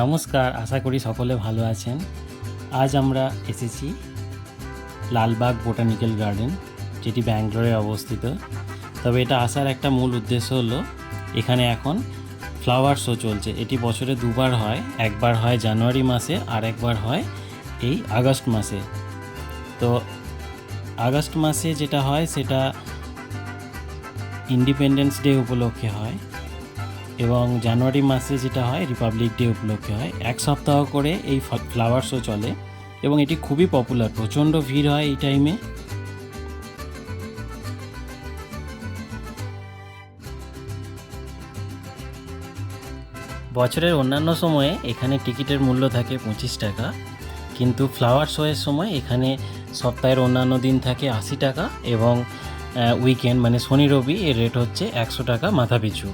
নমস্কার, আশা করি সকলে ভালো আছেন। আজ আমরা এসেছি লালবাগ বোটানিক্যাল গার্ডেন, যেটি ব্যাঙ্গালোরে অবস্থিত। তবে এটা আসার একটা মূল উদ্দেশ্য হলো, এখানে এখন ফ্লাওয়ার শো চলছে। এটি বছরে দুবার হয়, একবার হয় জানুয়ারি মাসে, আর একবার হয় এই আগস্ট মাসে। তো আগস্ট মাসে যেটা হয়, সেটা ইন্ডিপেন্ডেন্স ডে উপলক্ষে হয়। এবং জানুয়ারি মাসে যেটা হয় রিপাবলিক ডে উপলক্ষে হয়, এক সপ্তাহ করে এই ফ্লাওয়ার শো চলে এবং এটি খুবই পপুলার প্রচণ্ড ভিড় হয় এই টাইমে বছরের অন্যান্য সময়ে এখানে টিকিটের মূল্য থাকে পঁচিশ টাকা, কিন্তু ফ্লাওয়ার শোয়ের সময় এখানে সপ্তাহের অন্যান্য দিন থাকে আশি টাকা এবং উইকেন্ড মানে শনি রবি এর রেট হচ্ছে একশো টাকা মাথা পিছু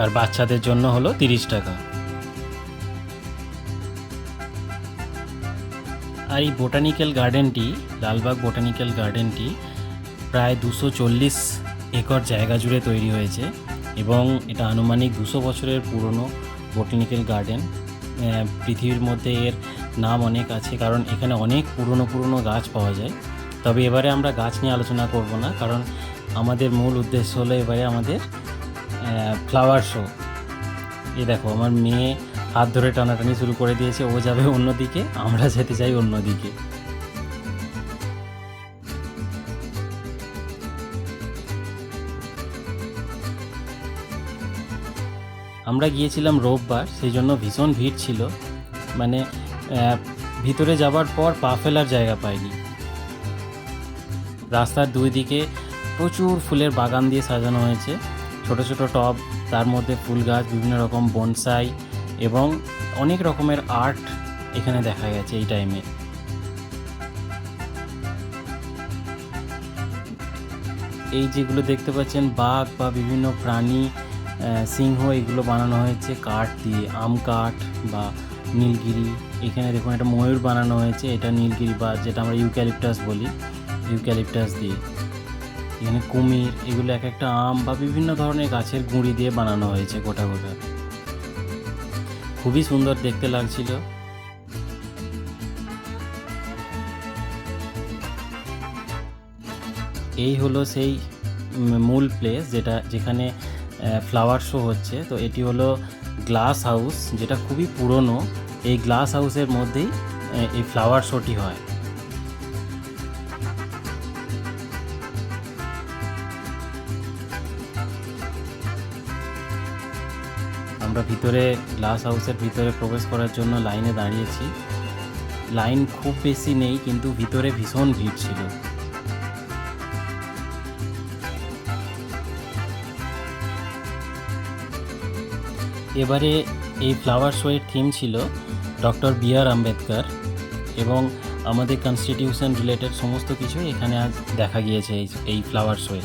আর বাচ্চাদের জন্য হলো তিরিশ টাকা। আর এই বোটানিক্যাল গার্ডেনটি, লালবাগ বোটানিক্যাল গার্ডেনটি প্রায় দুশো চল্লিশ একর জায়গা জুড়ে তৈরি হয়েছে এবং এটা আনুমানিক দুশো বছরের পুরনো বোটানিক্যাল গার্ডেন। পৃথিবীর মধ্যে এর নাম অনেক আছে কারণ এখানে অনেক পুরনো পুরনো গাছ পাওয়া যায়। তবে এবারে আমরা গাছ নিয়ে আলোচনা করব না কারণ আমাদের মূল উদ্দেশ্য হলো এবারে আমাদের ফ্লাওয়ার শো এই দেখো, আমার মেয়ে হাত ধরে টানাটানি শুরু করে দিয়েছে, ও যাবে অন্যদিকে আমরা যেতে চাই অন্যদিকে আমরা গিয়েছিলাম রোববার, সেই জন্য ভীষণ ভিড় ছিল। মানে ভিতরে যাবার পর পা ফেলার জায়গা পাইনি। রাস্তার দুই দিকে প্রচুর ফুলের বাগান দিয়ে সাজানো হয়েছে। ছোট ছোট টব, তার মধ্যে ফুল গাছ, বিভিন্ন রকম বনসাই এবং অনেক রকমের আর্ট এখানে দেখা গেছে এই টাইমে এই যেগুলো দেখতে পাচ্ছেন, বাঘ বা বিভিন্ন প্রাণী সিংহ, এগুলো বানানো হয়েছে কাঠ দিয়ে, আম কাঠ বা নীলগিরি। এখানে দেখুন একটা ময়ূর বানানো হয়েছে, এটা নীলগিরি বা যেটা আমরা ইউক্যালিপটাস বলি, ইউক্যালিপটাস দিয়ে। এখানে কুমির, এগুলো এক একটা আম বা বিভিন্ন ধরনের গাছের গুঁড়ি দিয়ে বানানো হয়েছে গোটা গোটা। খুবই সুন্দর দেখতে লাগছিল। এই হলো সেই মূল প্লেস যেটা, যেখানে ফ্লাওয়ার শো হচ্ছে। তো এটি হলো গ্লাস হাউস যেটা খুবই পুরনো। এই গ্লাস হাউসের মধ্যেই এই ফ্লাওয়ার শোটি হয়। আমরা ভিতরে গ্লাস হাউসের ভিতরে প্রবেশ করার জন্য লাইনে দাঁড়িয়েছি। লাইন খুব বেশি নেই, কিন্তু ভিতরে ভীষণ ভিড় ছিল। এবারে এই ফ্লাওয়ার শোয়ের থিম ছিল ডক্টর বি আর আম্বেদকর এবং আমাদের কনস্টিটিউশন রিলেটেড সমস্ত কিছু এখানে আজ দেখা গিয়েছে এই ফ্লাওয়ার শোয়ে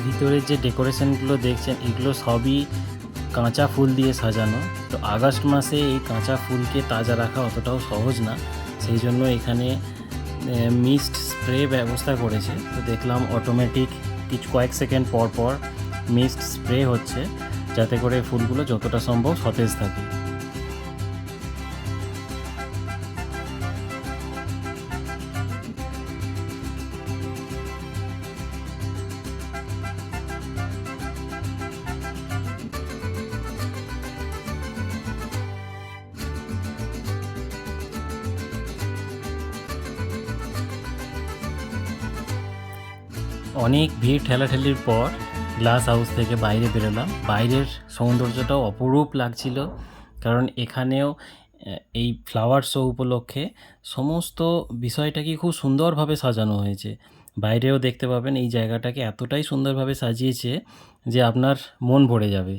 এই ভিতরের যে ডেকোরেশনগুলো দেখছেন, এগুলো সবই কাঁচা ফুল দিয়ে সাজানো। তো আগস্ট মাসে এই কাঁচা ফুলকে তাজা রাখা অতটাও সহজ না। সেই জন্য এখানে মিস্ট স্প্রে ব্যবস্থা করেছে। তো দেখলাম অটোমেটিক কিছু কয়েক সেকেন্ড পর পর মিস্ট স্প্রে হচ্ছে, যাতে করে ফুলগুলো যতটা সম্ভব সতেজ থাকে। অনেক ভিড় ঠেলাঠেলির পর গ্লাস হাউস থেকে বাইরে বেরোলাম। বাইরের সৌন্দর্যটাও অপরূপ লাগছিল, কারণ এখানেও এই ফ্লাওয়ার শো উপলক্ষে সমস্ত বিষয়টাকে খুব সুন্দরভাবে সাজানো হয়েছে। বাইরেও দেখতে পাবেন এই জায়গাটাকে এতটাই সুন্দরভাবে সাজিয়েছে যে আপনার মন ভরে যাবে।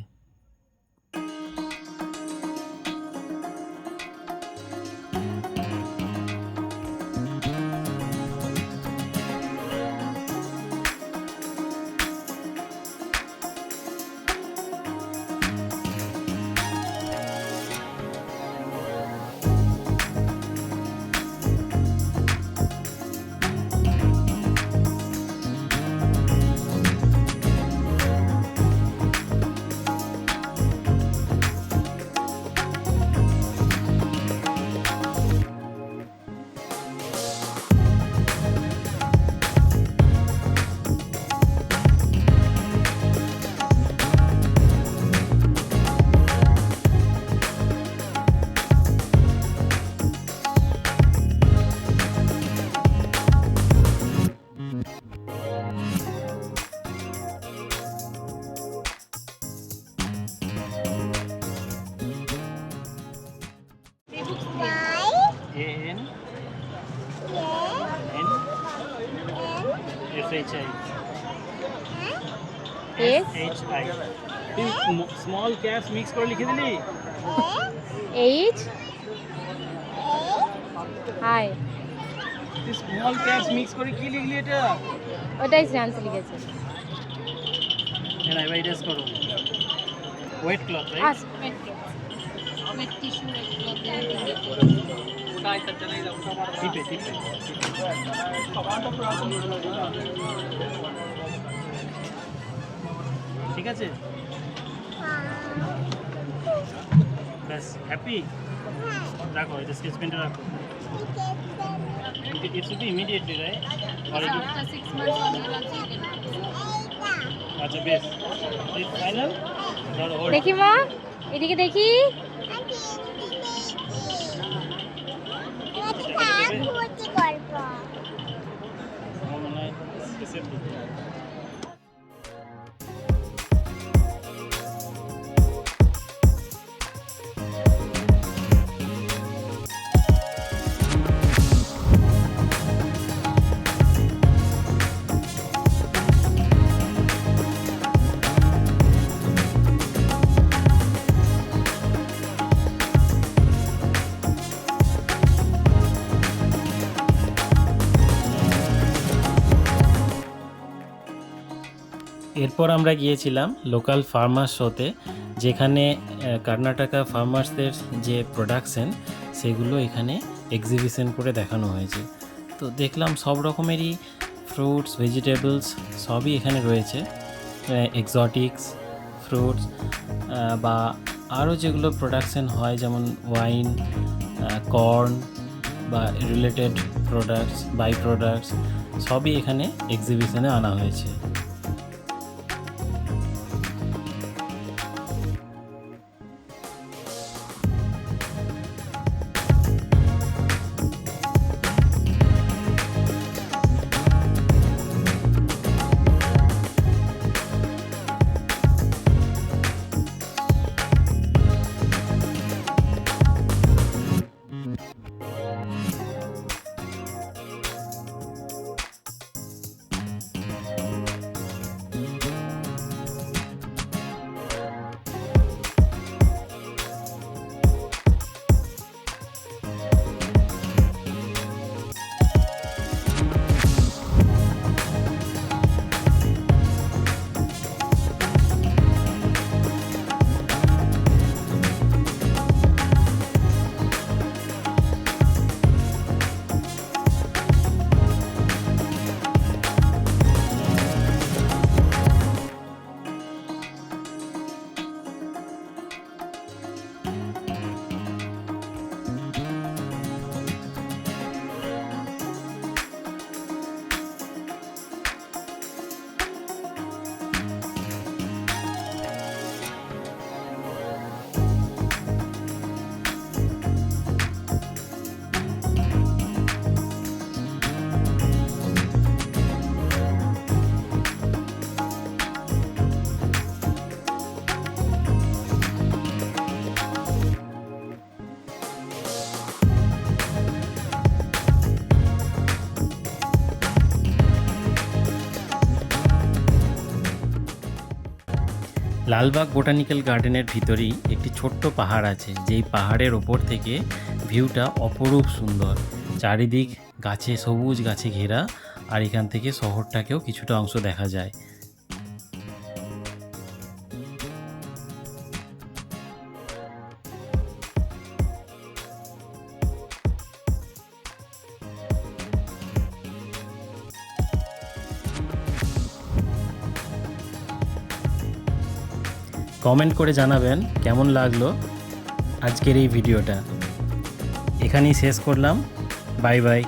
Y, N N S H I S H I তুই স্মল ক্যাপস মিক্স করে লিখে দিলি? এইচ হাই তুই স্মল ক্যাপস মিক্স করে কি লিখলি এটা? ওটাই শ্রেয়াংশ লিখেছে। এবার ইরেজ করো। ওয়েট ক্লথ আস টিপে টিপে ঠিক আছে? ব্যাস হ্যাপি রাখো, এটা স্কেচ পেনটা রাখো। It should be immediately right already আচ্ছা বেশ। ফাইনাল দেখি মা, এদিকে দেখি। simple. এরপর আমরা গিয়েছিলাম লোকাল ফার্মার শোতে যেখানে কর্ণাটকা ফার্মার্সদের যে প্রোডাকশন সেগুলো এখানে এক্সিবিশন করে দেখানো হয়েছে। তো দেখলাম সব রকমেরই ফ্রুটস ভেজিটেবলস সবই এখানে রয়েছে এক্সটিক্স ফ্রুটস বা আরও যেগুলো প্রোডাকশন হয়, যেমন ওয়াইন কর্ন বা রিলেটেড প্রোডাক্টস বাই প্রোডাক্টস সবই এখানে এক্সিবিশনে আনা হয়েছে। লালবাগ বোটানিক্যাল গার্ডেনের ভিতরেই একটি ছোট্ট পাহাড় আছে, যেই পাহাড়ের ওপর থেকে ভিউটা অপরূপ সুন্দর। চারিদিক গাছে সবুজ গাছে ঘেরা, আর এখান থেকে শহরটাকেও কিছুটা অংশ দেখা যায়। কমেন্ট করে জানাবেন কেমন লাগল আজকের এই ভিডিওটা। এখানেই শেষ করলাম। Bye bye.